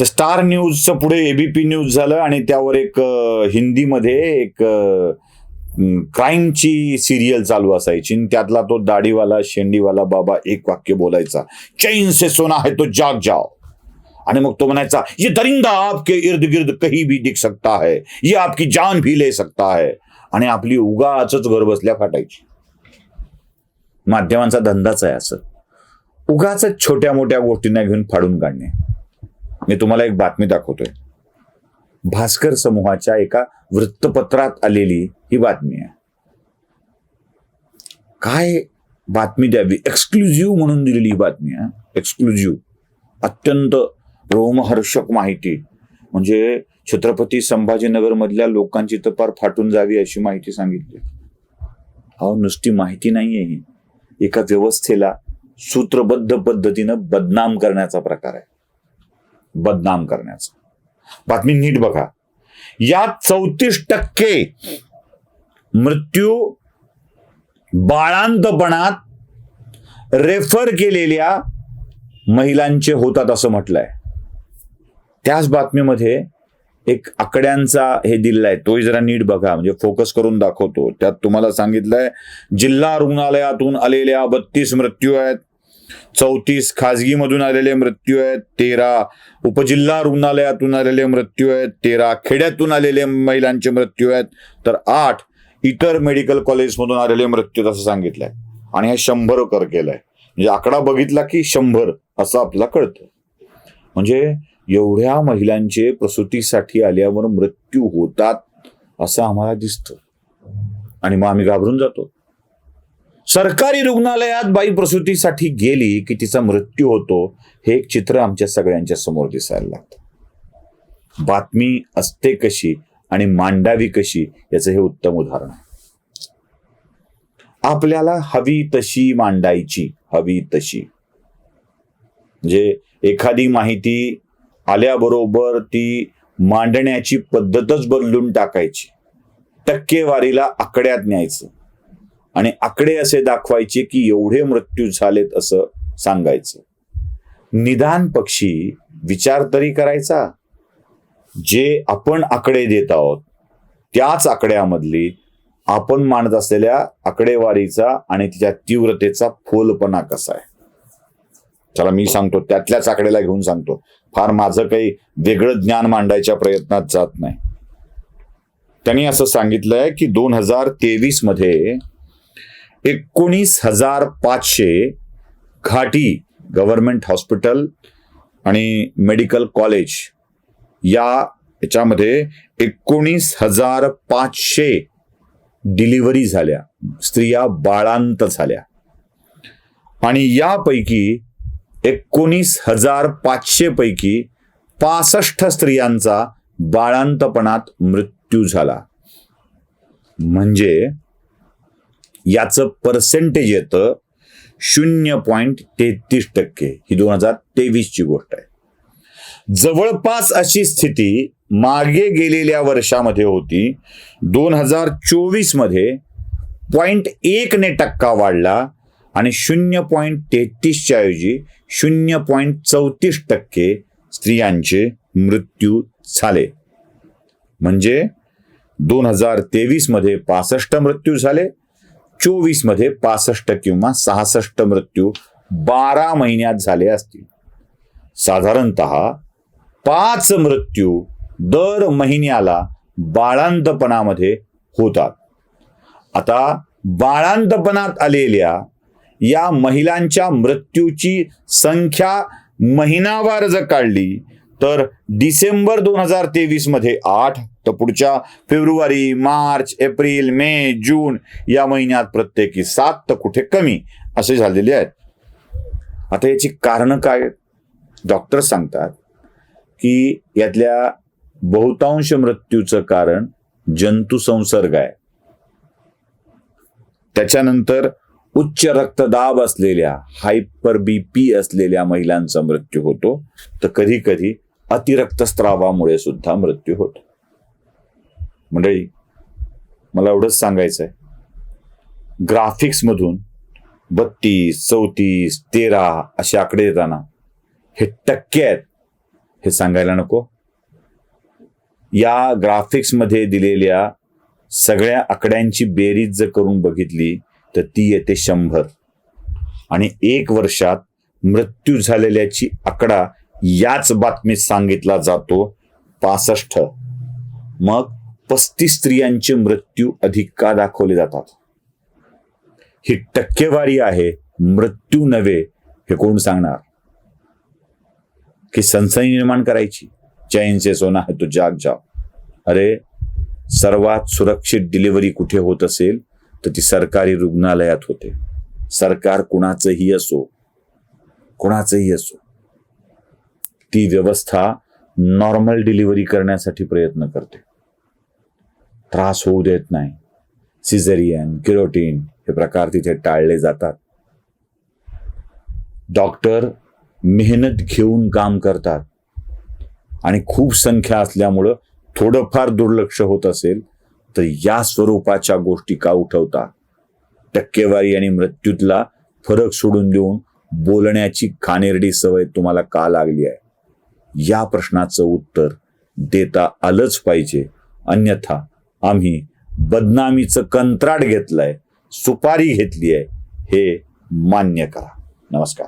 तर स्टार न्यूजचं पुढे ABP news झालं आणि त्यावर एक हिंदीमध्ये एक क्राईमची सिरियल चालू असायची. आणि त्यातला तो दाढीवाला शेंडीवाला बाबा एक वाक्य बोलायचा. चैन से सोना है तो जाग जाओ. आणि मग तो म्हणायचा ये दरिंदा आपके इर्द गिर्द कही भी दिख सकता है. ये आपकी जान भी ले सकता है. आणि आपली उगाच घर बसल्या फाटायची. माध्यमांचा धंदाच आहे असं. उगाच छोट्या मोठ्या गोष्टींना घेऊन फाडून काढणे. मी तुम्हाला एक बातमी दाखवतोय. भास्कर समूहाच्या एका वृत्तपत्रात आलेली ही बातमी आहे. काय बातमी द्यावी? एक्सक्लुझिव्ह म्हणून दिलेली ही बातमी आहे. एक्सक्लुझिव्ह अत्यंत रोमहर्षक माहिती. म्हणजे छत्रपती संभाजीनगर मधल्या लोकांची तर पार फाटून जावी अशी माहिती सांगितली. अहो नुसती माहिती नाहीये ही. एका व्यवस्थेला सूत्रबद्ध पद्धतीनं बदनाम करण्याचा प्रकार आहे. बदनाम करण्याचा. बातमी नीट बघा. या चौतीस टक्के मृत्यू बाळांतपणात रेफर केलेल्या महिलांचे होतात असं म्हटलंय. त्याच बातमीमध्ये एक आकड्यांचा हे दिलेला आहे तोही जरा नीट बघा. म्हणजे फोकस करून दाखवतो. त्यात तुम्हाला सांगितलंय जिल्हा रुग्णालयातून आलेल्या बत्तीस मृत्यू आहेत. चौतीस खाजगीमधून आलेले मृत्यू आहेत. तेरा उपजिल्हा रुग्णालयातून आलेले मृत्यू आहेत. तेरा खेड्यातून आलेले महिलांचे मृत्यू आहेत. तर आठ इतर मेडिकल कॉलेजमधून आलेले मृत्यू असं सांगितलंय. आणि हे शंभर कर केलंय. म्हणजे आकडा बघितला की शंभर असं आपल्याला कळतं. म्हणजे एवढ्या महिलांचे प्रसूतीसाठी आल्यावर मृत्यू होतात असं आम्हाला दिसतं. आणि मग आम्ही घाबरून जातो. सरकारी रुग्णालयात बाई प्रसूतीसाठी गेली की तिचा मृत्यू होतो हे एक चित्र आमच्या सगळ्यांच्या समोर दिसायला लागतं. बातमी असते कशी आणि मांडावी कशी याचं हे उत्तम उदाहरण आहे. आपल्याला हवी तशी मांडायची हवी तशी. म्हणजे एखादी माहिती आल्याबरोबर ती मांडण्याची पद्धतच बदलून टाकायची. टक्केवारीला आकड्यात न्यायचं. आणि आकडे असे दाखवायचे की एवढे मृत्यू झालेत असं सांगायचं. निदान पक्षी विचार तरी करायचा. जे आपण आकडे देत आहोत त्याच आकड्यामधली आपण मांडत असलेल्या आकडेवारीचा आणि तिच्या तीव्रतेचा फोलपणा कसा आहे. चला मी सांगतो त्यातल्याच आकडेला घेऊन सांगतो. फार माझं काही वेगळं ज्ञान मांडायच्या प्रयत्नात जात नाही. त्यांनी असं सांगितलंय की दोन हजार तेवीसमध्ये एकोणीस हजार पाचशे घाटी गव्हर्नमेंट हॉस्पिटल आणि मेडिकल कॉलेज या याच्यामध्ये एकोणीस हजार पाचशे डिलिव्हरी झाल्या. स्त्रिया बाळांत झाल्या. आणि यापैकी एकोणीस हजार पाचशे पैकी पासष्ट स्त्रियांचा बाळांतपणात मृत्यू झाला. म्हणजे याचं पर्सेंटेज येतं शून्य पॉईंट तेहतीस टक्के. ही दोन हजार तेवीसची गोष्ट आहे. जवळपास अशी स्थिती मागे गेलेल्या वर्षामध्ये होती. दोन हजार चोवीसमध्ये पॉईंट एकने टक्का वाढला आणि शून्य पॉईंट तेहतीसच्या ऐवजी शून्य पॉईंट चौतीस टक्के स्त्रियांचे मृत्यू झाले. म्हणजे दोन हजार तेवीसमध्ये पासष्ट मृत्यू झाले. चोवीसमध्ये पासष्ट किंवा सहासष्ट मृत्यू बारा महिन्यात झाले असतील. साधारणत पाच मृत्यू दर महिन्याला बाळांतपणामध्ये होतात. आता बाळांतपणात आलेल्या या महिलांच्या मृत्यूची संख्या महिनावार जर काढली तर डिसेंबर दोन हजार तेवीसमध्ये आठ तर पुढच्या फेब्रुवारी मार्च एप्रिल मे जून या महिन्यात प्रत्येकी सात तर कुठे कमी असे झालेले आहेत. आता याची कारणं काय डॉक्टर सांगतात की यातल्या बहुतांश मृत्यूचं कारण जंतुसंसर्ग आहे. त्याच्यानंतर उच्च रक्तदाब असलेल्या हायपर बीपी असलेल्या महिलांचा मृत्यू होतो. तर कधी कधी अतिरक्तस्रावामुळे सुद्धा मृत्यू होतो. मंडळी मला एवढंच सांगायचं आहे ग्राफिक्समधून बत्तीस चौतीस तेरा असे आकडे येताना हे टक्के आहेत हे सांगायला नको. या ग्राफिक्समध्ये दिलेल्या सगळ्या आकड्यांची बेरीज जर करून बघितली तर ती येते शंभर. आणि एक वर्षात मृत्यू झालेल्याची आकडा याच बातमीत सांगितला जातो. पासष्ट. मग पस्तीस स्त्रियांचे मृत्यू अधिक का दाखवले जातात? ही टक्केवारी आहे. मृत्यू नव्हे हे कोण सांगणार? की सनसनी निर्माण करायची. चैन से सोना है तो जाग जाओ अरे सर्वात सुरक्षित डिलिव्हरी कुठे होत असेल? तर ती सरकारी रुग्णालयात होते. सरकार कुणाचंही असो कुणाचंही असो. ती व्यवस्था नॉर्मल डिलिव्हरी करण्यासाठी प्रयत्न करते. त्रास होऊ देत नाही. सिझरियन किरोटीन हे प्रकार तिथे टाळले जातात. डॉक्टर मेहनत घेऊन काम करतात. आणि खूप संख्या असल्यामुळं थोडंफार दुर्लक्ष होत असेल तर या स्वरूपाच्या गोष्टी का उठवता? टक्केवारी आणि मृत्यूतला फरक सोडून देऊन बोलण्याची खानेरडी सवय तुम्हाला का लागली आहे? या प्रश्नाचं उत्तर देता आलंच पाहिजे. अन्यथा आम्ही बदनामीचं कंत्राट घेतलंय सुपारी घेतली आहे हे मान्य करा. नमस्कार.